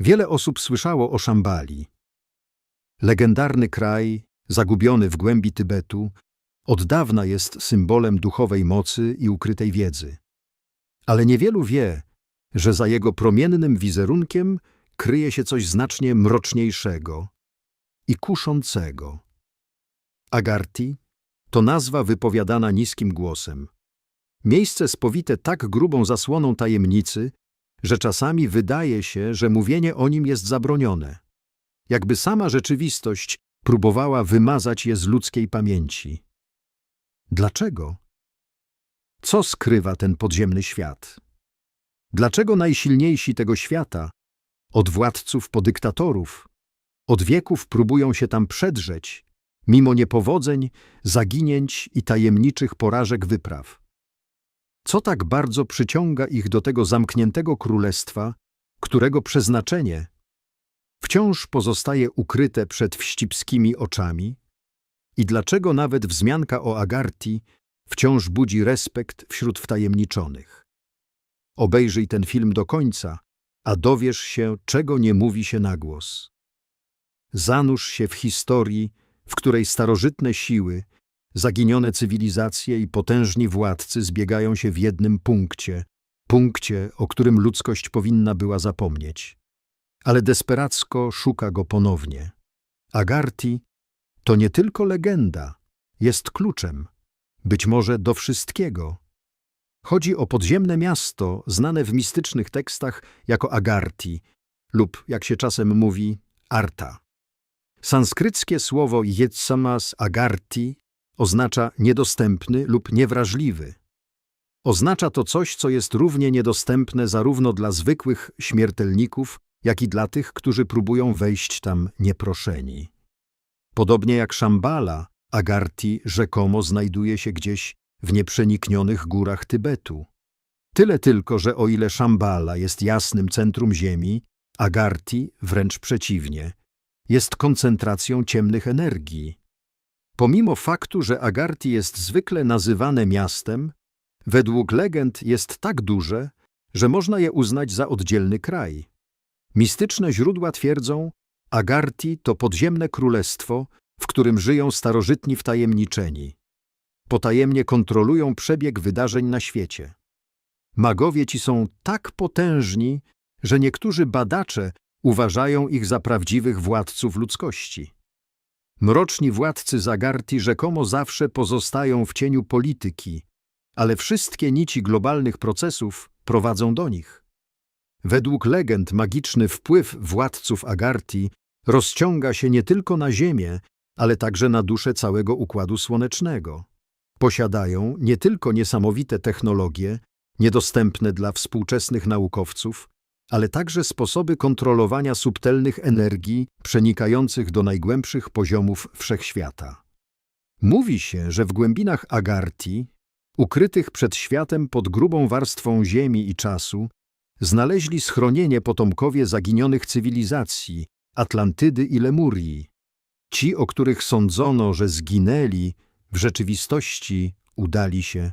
Wiele osób słyszało o Szambali. Legendarny kraj, zagubiony w głębi Tybetu, od dawna jest symbolem duchowej mocy i ukrytej wiedzy. Ale niewielu wie, że za jego promiennym wizerunkiem kryje się coś znacznie mroczniejszego i kuszącego. Agarti to nazwa wypowiadana niskim głosem. Miejsce spowite tak grubą zasłoną tajemnicy, że czasami wydaje się, że mówienie o nim jest zabronione. Jakby sama rzeczywistość próbowała wymazać je z ludzkiej pamięci. Dlaczego? Co skrywa ten podziemny świat? Dlaczego najsilniejsi tego świata, od władców po dyktatorów, od wieków próbują się tam przedrzeć, mimo niepowodzeń, zaginięć i tajemniczych porażek wypraw? Co tak bardzo przyciąga ich do tego zamkniętego królestwa, którego przeznaczenie wciąż pozostaje ukryte przed wścibskimi oczami? I dlaczego nawet wzmianka o Agarti wciąż budzi respekt wśród wtajemniczonych? Obejrzyj ten film do końca, a dowiesz się, czego nie mówi się na głos. Zanurz się w historii, w której starożytne siły, zaginione cywilizacje i potężni władcy zbiegają się w jednym punkcie, punkcie, o którym ludzkość powinna była zapomnieć. Ale desperacko szuka go ponownie. Agarti to nie tylko legenda, jest kluczem, być może do wszystkiego. Chodzi o podziemne miasto znane w mistycznych tekstach jako Agarti lub, jak się czasem mówi, Arta. Sanskryckie słowo Jetsamas Agarti oznacza niedostępny lub niewrażliwy. Oznacza to coś, co jest równie niedostępne zarówno dla zwykłych śmiertelników, jak i dla tych, którzy próbują wejść tam nieproszeni. Podobnie jak Szambala, Agarti rzekomo znajduje się gdzieś w nieprzeniknionych górach Tybetu. Tyle tylko, że o ile Szambala jest jasnym centrum ziemi, Agarti, wręcz przeciwnie, jest koncentracją ciemnych energii. Pomimo faktu, że Agarti jest zwykle nazywane miastem, według legend jest tak duże, że można je uznać za oddzielny kraj. Mistyczne źródła twierdzą, Agarti to podziemne królestwo, w którym żyją starożytni wtajemniczeni. Potajemnie kontrolują przebieg wydarzeń na świecie. Magowie ci są tak potężni, że niektórzy badacze uważają ich za prawdziwych władców ludzkości. Mroczni władcy Zagarti rzekomo zawsze pozostają w cieniu polityki, ale wszystkie nici globalnych procesów prowadzą do nich. Według legend magiczny wpływ władców Agarti rozciąga się nie tylko na Ziemię, ale także na duszę całego Układu Słonecznego. Posiadają nie tylko niesamowite technologie, niedostępne dla współczesnych naukowców, ale także sposoby kontrolowania subtelnych energii przenikających do najgłębszych poziomów wszechświata. Mówi się, że w głębinach Agarti, ukrytych przed światem pod grubą warstwą ziemi i czasu, znaleźli schronienie potomkowie zaginionych cywilizacji, Atlantydy i Lemurii. Ci, o których sądzono, że zginęli, w rzeczywistości udali się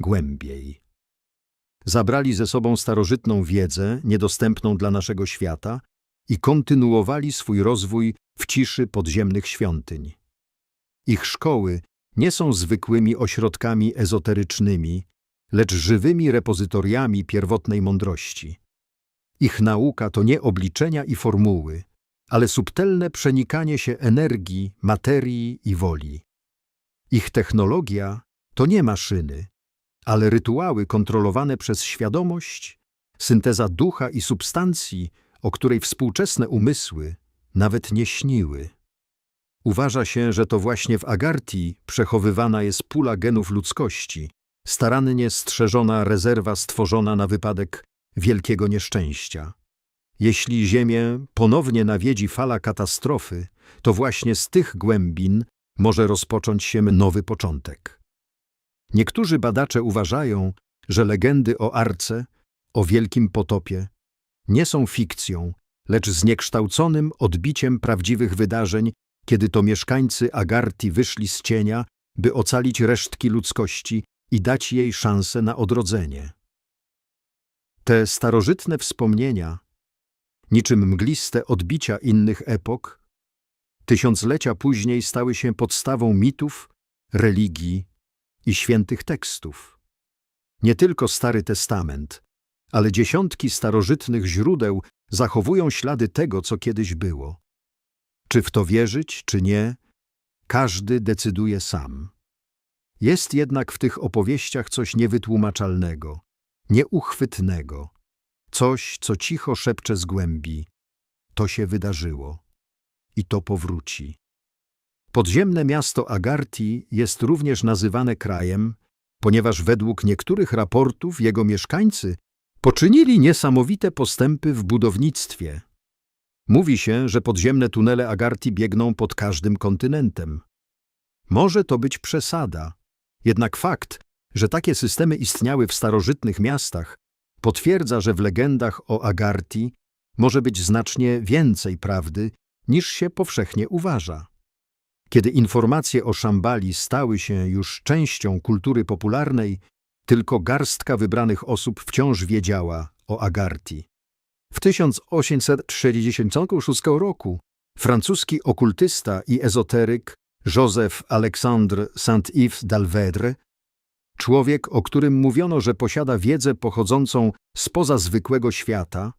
głębiej. Zabrali ze sobą starożytną wiedzę, niedostępną dla naszego świata, i kontynuowali swój rozwój w ciszy podziemnych świątyń. Ich szkoły nie są zwykłymi ośrodkami ezoterycznymi, lecz żywymi repozytoriami pierwotnej mądrości. Ich nauka to nie obliczenia i formuły, ale subtelne przenikanie się energii, materii i woli. Ich technologia to nie maszyny, ale rytuały kontrolowane przez świadomość, synteza ducha i substancji, o której współczesne umysły nawet nie śniły. Uważa się, że to właśnie w Agarti przechowywana jest pula genów ludzkości, starannie strzeżona rezerwa stworzona na wypadek wielkiego nieszczęścia. Jeśli Ziemię ponownie nawiedzi fala katastrofy, to właśnie z tych głębin może rozpocząć się nowy początek. Niektórzy badacze uważają, że legendy o Arce, o wielkim potopie, nie są fikcją, lecz zniekształconym odbiciem prawdziwych wydarzeń, kiedy to mieszkańcy Agarti wyszli z cienia, by ocalić resztki ludzkości i dać jej szansę na odrodzenie. Te starożytne wspomnienia niczym mgliste odbicia innych epok, tysiąclecia później stały się podstawą mitów, religii i świętych tekstów. Nie tylko Stary Testament, ale dziesiątki starożytnych źródeł zachowują ślady tego, co kiedyś było. Czy w to wierzyć, czy nie, każdy decyduje sam. Jest jednak w tych opowieściach coś niewytłumaczalnego, nieuchwytnego, coś, co cicho szepcze z głębi. To się wydarzyło i to powróci. Podziemne miasto Agarti jest również nazywane krajem, ponieważ według niektórych raportów jego mieszkańcy poczynili niesamowite postępy w budownictwie. Mówi się, że podziemne tunele Agarti biegną pod każdym kontynentem. Może to być przesada, jednak fakt, że takie systemy istniały w starożytnych miastach, potwierdza, że w legendach o Agarti może być znacznie więcej prawdy, niż się powszechnie uważa. Kiedy informacje o Szambali stały się już częścią kultury popularnej, tylko garstka wybranych osób wciąż wiedziała o Agarti. W 1866 roku francuski okultysta i ezoteryk Joseph Alexandre Saint-Yves d'Alvedre, człowiek, o którym mówiono, że posiada wiedzę pochodzącą spoza zwykłego świata,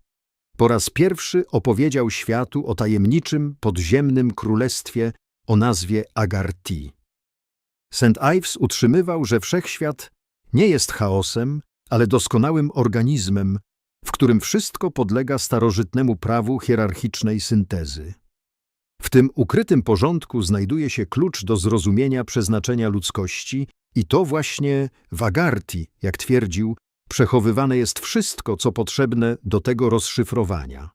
po raz pierwszy opowiedział światu o tajemniczym, podziemnym królestwie o nazwie Agarti. St. Ives utrzymywał, że wszechświat nie jest chaosem, ale doskonałym organizmem, w którym wszystko podlega starożytnemu prawu hierarchicznej syntezy. W tym ukrytym porządku znajduje się klucz do zrozumienia przeznaczenia ludzkości i to właśnie w Agarti, jak twierdził, przechowywane jest wszystko, co potrzebne do tego rozszyfrowania.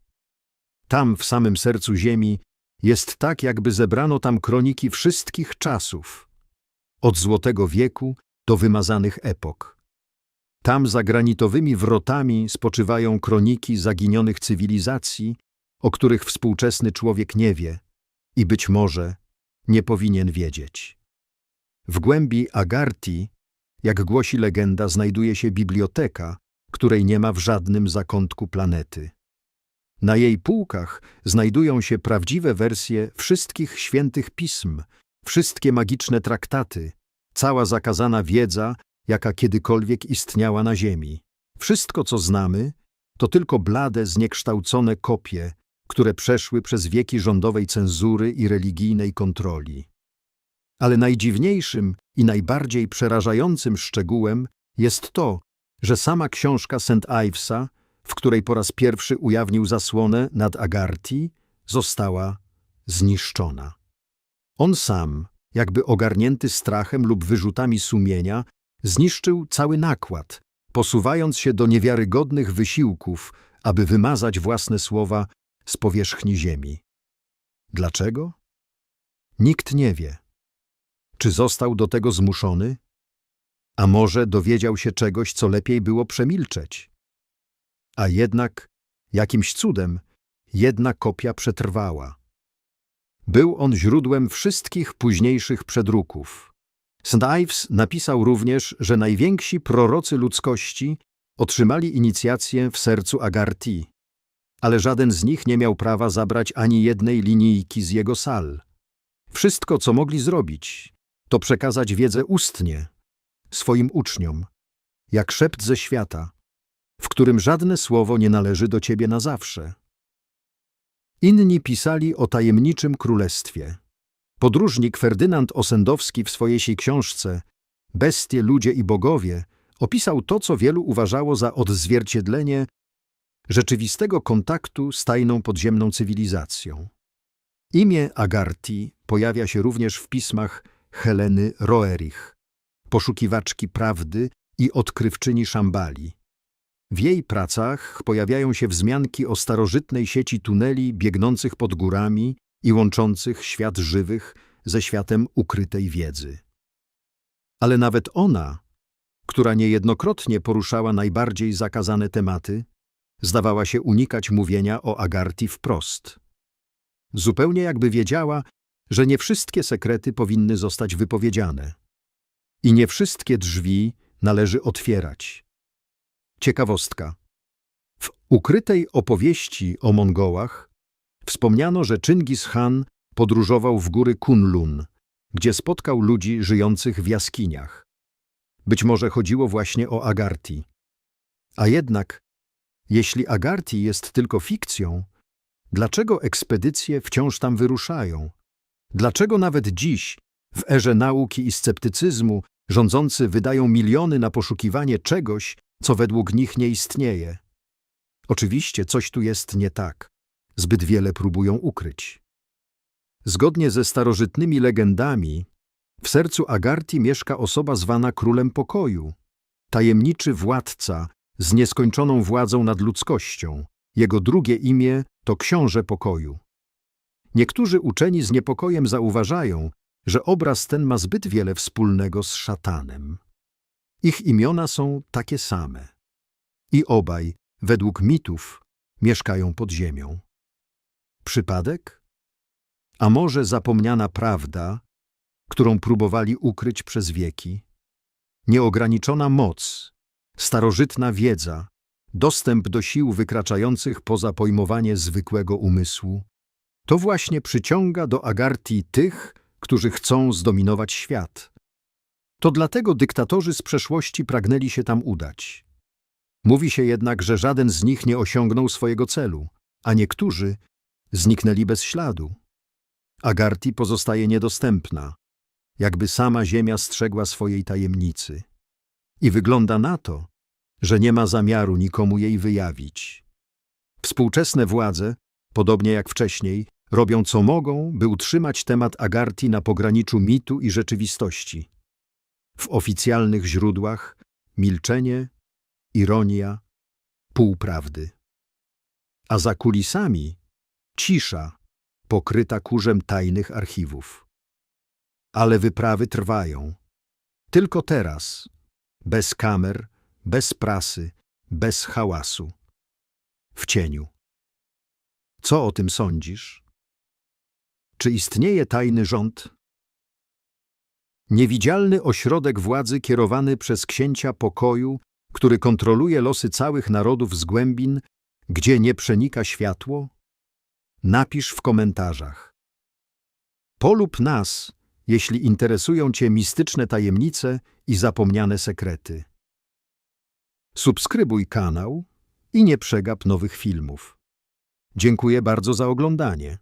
Tam, w samym sercu Ziemi, jest tak, jakby zebrano tam kroniki wszystkich czasów, od Złotego Wieku do wymazanych epok. Tam za granitowymi wrotami spoczywają kroniki zaginionych cywilizacji, o których współczesny człowiek nie wie i być może nie powinien wiedzieć. W głębi Agarti, jak głosi legenda, znajduje się biblioteka, której nie ma w żadnym zakątku planety. Na jej półkach znajdują się prawdziwe wersje wszystkich świętych pism, wszystkie magiczne traktaty, cała zakazana wiedza, jaka kiedykolwiek istniała na Ziemi. Wszystko, co znamy, to tylko blade, zniekształcone kopie, które przeszły przez wieki rządowej cenzury i religijnej kontroli. Ale najdziwniejszym i najbardziej przerażającym szczegółem jest to, że sama książka St. Ivesa, w której po raz pierwszy ujawnił zasłonę nad Agarti, została zniszczona. On sam, jakby ogarnięty strachem lub wyrzutami sumienia, zniszczył cały nakład, posuwając się do niewiarygodnych wysiłków, aby wymazać własne słowa z powierzchni ziemi. Dlaczego? Nikt nie wie. Czy został do tego zmuszony? A może dowiedział się czegoś, co lepiej było przemilczeć? A jednak, jakimś cudem, jedna kopia przetrwała. Był on źródłem wszystkich późniejszych przedruków. St. Ives napisał również, że najwięksi prorocy ludzkości otrzymali inicjację w sercu Agarti, ale żaden z nich nie miał prawa zabrać ani jednej linijki z jego sal. Wszystko, co mogli zrobić, to przekazać wiedzę ustnie, swoim uczniom, jak szept ze świata, w którym żadne słowo nie należy do ciebie na zawsze. Inni pisali o tajemniczym królestwie. Podróżnik Ferdynand Osendowski w swojej książce Bestie, ludzie i bogowie opisał to, co wielu uważało za odzwierciedlenie rzeczywistego kontaktu z tajną podziemną cywilizacją. Imię Agarti pojawia się również w pismach Heleny Roerich, poszukiwaczki prawdy i odkrywczyni Szambali. W jej pracach pojawiają się wzmianki o starożytnej sieci tuneli biegnących pod górami i łączących świat żywych ze światem ukrytej wiedzy. Ale nawet ona, która niejednokrotnie poruszała najbardziej zakazane tematy, zdawała się unikać mówienia o Agarti wprost. Zupełnie jakby wiedziała, że nie wszystkie sekrety powinny zostać wypowiedziane i nie wszystkie drzwi należy otwierać. Ciekawostka. W ukrytej opowieści o Mongołach wspomniano, że Chingis Khan podróżował w góry Kunlun, gdzie spotkał ludzi żyjących w jaskiniach. Być może chodziło właśnie o Agarti. A jednak, jeśli Agarti jest tylko fikcją, dlaczego ekspedycje wciąż tam wyruszają? Dlaczego nawet dziś, w erze nauki i sceptycyzmu, rządzący wydają miliony na poszukiwanie czegoś, co według nich nie istnieje? Oczywiście coś tu jest nie tak. Zbyt wiele próbują ukryć. Zgodnie ze starożytnymi legendami, w sercu Agarti mieszka osoba zwana Królem Pokoju, tajemniczy władca z nieskończoną władzą nad ludzkością. Jego drugie imię to Książę Pokoju. Niektórzy uczeni z niepokojem zauważają, że obraz ten ma zbyt wiele wspólnego z szatanem. Ich imiona są takie same. I obaj, według mitów, mieszkają pod ziemią. Przypadek? A może zapomniana prawda, którą próbowali ukryć przez wieki? Nieograniczona moc, starożytna wiedza, dostęp do sił wykraczających poza pojmowanie zwykłego umysłu, to właśnie przyciąga do Agarti tych, którzy chcą zdominować świat. To dlatego dyktatorzy z przeszłości pragnęli się tam udać. Mówi się jednak, że żaden z nich nie osiągnął swojego celu, a niektórzy zniknęli bez śladu. Agarti pozostaje niedostępna, jakby sama ziemia strzegła swojej tajemnicy. I wygląda na to, że nie ma zamiaru nikomu jej wyjawić. Współczesne władze, podobnie jak wcześniej, robią co mogą, by utrzymać temat Agarti na pograniczu mitu i rzeczywistości. W oficjalnych źródłach milczenie, ironia, półprawdy. A za kulisami cisza, pokryta kurzem tajnych archiwów. Ale wyprawy trwają. Tylko teraz, bez kamer, bez prasy, bez hałasu. W cieniu. Co o tym sądzisz? Czy istnieje tajny rząd? Niewidzialny ośrodek władzy kierowany przez księcia pokoju, który kontroluje losy całych narodów z głębin, gdzie nie przenika światło? Napisz w komentarzach. Polub nas, jeśli interesują Cię mistyczne tajemnice i zapomniane sekrety. Subskrybuj kanał i nie przegap nowych filmów. Dziękuję bardzo za oglądanie.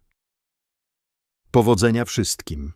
Powodzenia wszystkim.